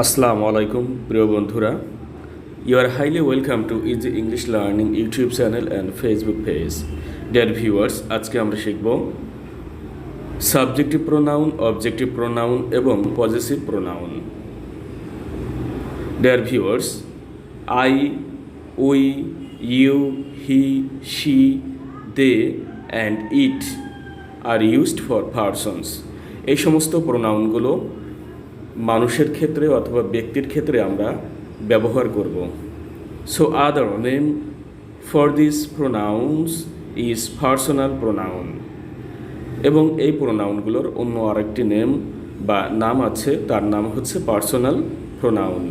আসসালামু আলাইকুম, প্রিয় বন্ধুরা। You are highly welcome to easy English learning YouTube channel and Facebook page dear viewers আজকে আমরা শিখব সাবজেক্টিভ প্রোনাউন অবজেক্টিভ প্রোনাউন এবং positive pronoun dear viewers I we you he she they and it are used for persons এই সমস্ত প্রোনাউনগুলো মানুষের ক্ষেত্রে অথবা ব্যক্তির ক্ষেত্রে আমরা ব্যবহার করব। So other name for this pronouns is personal pronoun এবং এই প্রোনাউনগুলোর অন্য আরেকটি নেম বা নাম আছে, তার নাম হচ্ছে personal pronoun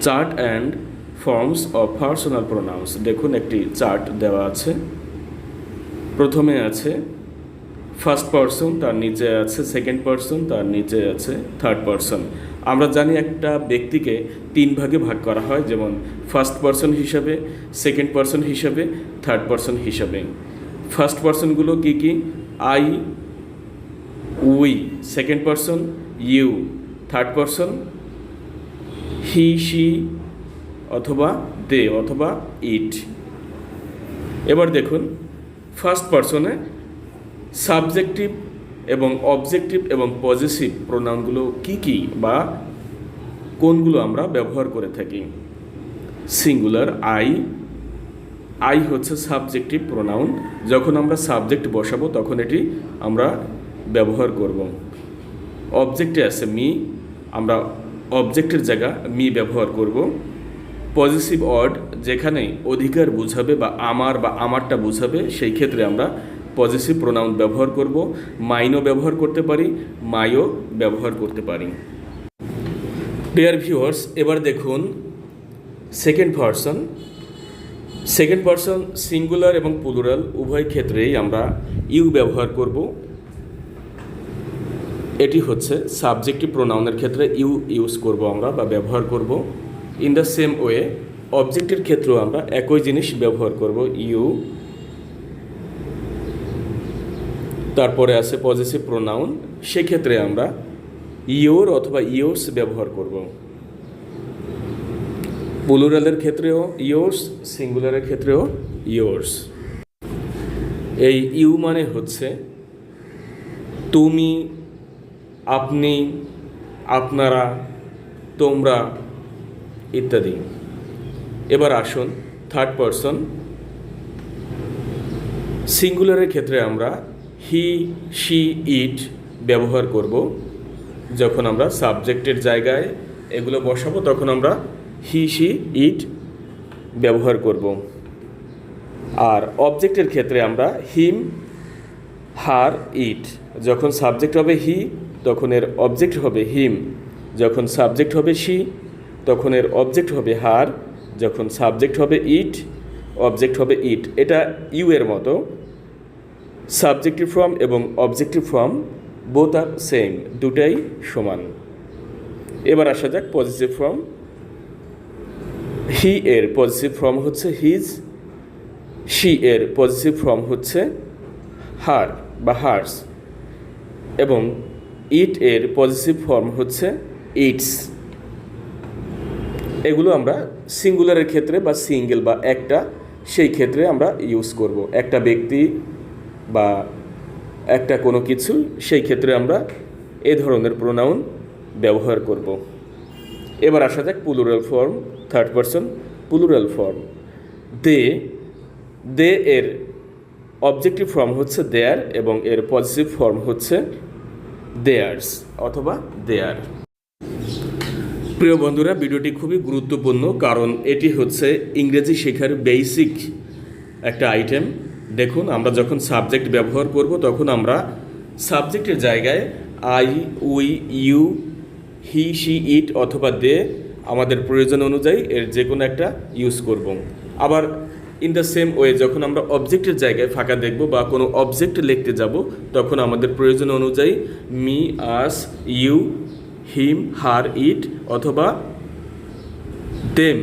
chart and forms of personal pronouns দেখুন, একটি চার্ট দেওয়া আছে। প্রথমে আছে ফার্স্ট পারসন তার নিচে আছে সেকেন্ড পারসন তার নিচে আছে থার্ড পারসন আমরা জানি একটা ব্যক্তিকে তিন ভাগে ভাগ করা হয়, যেমন ফার্স্ট পারসন হিসাবে সেকেন্ড পারসন হিসাবে থার্ড পারসন হিসাবে। ফার্স্ট পারসনগুলো কি কি? I we second person you third person he she অথবা দে অথবা ইট এবার দেখুন ফার্স্ট পারসনে সাবজেক্টিভ এবং অবজেক্টিভ এবং পজিটিভ প্রোনাউনগুলো কি কি বা কোনগুলো আমরা ব্যবহার করে থাকি? Singular, I. আই হচ্ছে সাবজেক্টিভ প্রোনাউন। যখন আমরা সাবজেক্ট বসাবো, তখন এটি আমরা ব্যবহার করব। অবজেক্টে আছে মি। আমরা অবজেক্টের জায়গা মি ব্যবহার করব। পজিটিভ অড, যেখানে অধিকার বুঝাবে বা আমার বা আমারটা বুঝাবে, সেই ক্ষেত্রে আমরা পজিটিভ প্রোনাউন ব্যবহার করব, মাইনও ব্যবহার করতে পারি, মাইও ব্যবহার করতে পারি। ডিয়ার ভিউয়ার্স এবার দেখুন second person second person singular এবং প্লুরাল উভয় ক্ষেত্রেই আমরা ইউ ব্যবহার করব। এটি হচ্ছে সাবজেক্টিভ প্রোনাউনের ক্ষেত্রে ইউ ইউজ করব আমরা বা ব্যবহার করব। ইন দ্য সেম ওয়ে অবজেক্টের ক্ষেত্রেও আমরা একই জিনিস ব্যবহার করব ইউ তারপরে আছে পজিটিভ প্রোনাউন সেক্ষেত্রে আমরা ইয়োর অথবা ইয়োর্স ব্যবহার করব। প্লুরালের ক্ষেত্রেও ইয়োর্স সিঙ্গুলারের ক্ষেত্রেও ইয়োর্স এই ইউ মানে হচ্ছে তুমি, আপনি, আপনারা, তোমরা ইত্যাদি। এবার আসুন থার্ড পারসন সিঙ্গুলারের ক্ষেত্রে আমরা হি শি ইট ব্যবহার করব। যখন আমরা সাবজেক্টের জায়গায় এগুলো বসাবো, তখন আমরা হি শি ইট ব্যবহার করব। আর অবজেক্টের ক্ষেত্রে আমরা হিম হার ইট যখন সাবজেক্ট হবে হি তখন এর অবজেক্ট হবে হিম যখন সাবজেক্ট হবে শি তখন এর অবজেক্ট হবে হার যখন সাবজেক্ট হবে ইট অবজেক্ট হবে ইট এটা ইউ এর মতো। সাবজেক্টিভ ফর্ম এবং objective form both are same দুটাই সমান। এবার আসা যাক পজিটিভ ফর্ম হি এর পজিটিভ ফর্ম হচ্ছে হিজ শি এর পজিটিভ ফর্ম হচ্ছে হার বা হার্স এবং ইট এর পজিটিভ ফর্ম হচ্ছে ইটস এগুলো আমরা সিঙ্গুলারের ক্ষেত্রে বা সিঙ্গেল বা একটা, সেই ক্ষেত্রে আমরা ইউজ করব। একটা ব্যক্তি বা একটা কোনো কিছু, সেই ক্ষেত্রে আমরা এ ধরনের প্রোনাউন ব্যবহার করব। এবার আসা যাক plural form third person plural form they they এর অবজেক্টিভ ফর্ম হচ্ছে দেয়ার এবং এর পজিটিভ ফর্ম হচ্ছে দেয়ার্স অথবা দেয়ার প্রিয় বন্ধুরা, ভিডিওটি খুবই গুরুত্বপূর্ণ কারণ এটি হচ্ছে ইংরেজি শেখার বেসিক একটা আইটেম দেখুন, আমরা যখন সাবজেক্ট ব্যবহার করব, তখন আমরা সাবজেক্টের জায়গায় I we you he she it অথবা দে আমাদের প্রয়োজন অনুযায়ী এর যে কোনো একটা ইউজ করব। আবার ইন দ্য সেম ওয়ে যখন আমরা অবজেক্টের জায়গায় ফাঁকা দেখব বা কোনো অবজেক্ট লিখতে যাব, তখন আমাদের প্রয়োজন অনুযায়ী মি আস ইউ হিম হার ইট অথবা দেম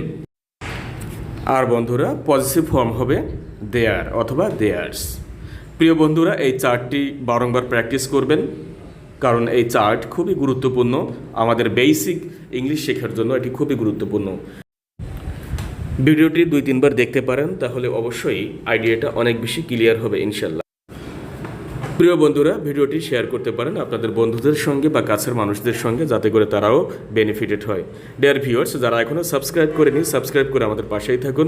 আর বন্ধুরা পজিটিভ ফর্ম হবে দেয়ার অথবা দেয়ার্স প্রিয় বন্ধুরা, এই চার্টটি বারংবার প্র্যাকটিস করবেন, কারণ এই চার্ট খুবই গুরুত্বপূর্ণ। আমাদের বেসিক ইংলিশ শেখার জন্য এটি খুবই গুরুত্বপূর্ণ। ভিডিওটি দুই, তিনবার দেখতে পারেন, তাহলে অবশ্যই আইডিয়াটা অনেক বেশি ক্লিয়ার হবে ইনশাল্লাহ প্রিয় বন্ধুরা, ভিডিওটি শেয়ার করতে পারেন আপনাদের বন্ধুদের সঙ্গে বা কাছের মানুষদের সঙ্গে, যাতে করে তারাও বেনিফিটেড হয়। ডেয়ার ভিউয়ার্স যারা এখনও সাবস্ক্রাইব করেনি সাবস্ক্রাইব করে আমাদের পাশেই থাকুন।